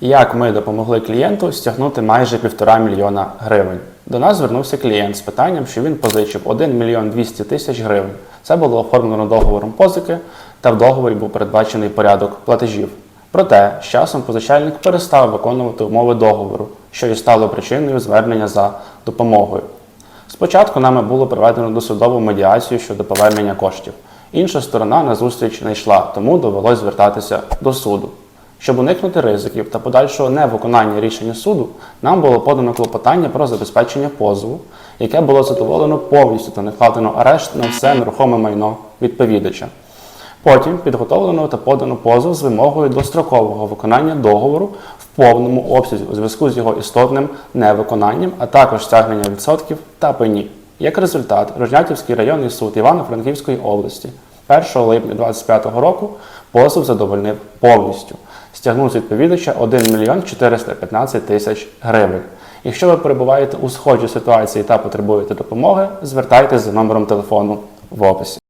Як ми допомогли клієнту стягнути майже півтора мільйона гривень? До нас звернувся клієнт з питанням, що він позичив 1 мільйон 200 тисяч гривень. Це було оформлено договором позики, та в договорі був передбачений порядок платежів. Проте з часом позичальник перестав виконувати умови договору, що і стало причиною звернення за допомогою. Спочатку нами було проведено досудову медіацію щодо повернення коштів. Інша сторона на зустріч не йшла, тому довелось звертатися до суду. Щоб уникнути ризиків та подальшого невиконання рішення суду, нам було подано клопотання про забезпечення позову, яке було задоволено повністю та накладено арешт на все нерухоме майно відповідача. Потім підготовлено та подано позов з вимогою дострокового виконання договору в повному обсязі у зв'язку з його істотним невиконанням, а також стягнення відсотків та пені. Як результат, Рожнятівський районний суд Івано-Франківської області 1 липня 2025 року позов задовольнив повністю. Стягнув з відповідача 1 мільйон 415 тисяч гривень. Якщо ви перебуваєте у схожій ситуації та потребуєте допомоги, звертайтеся за номером телефону в описі.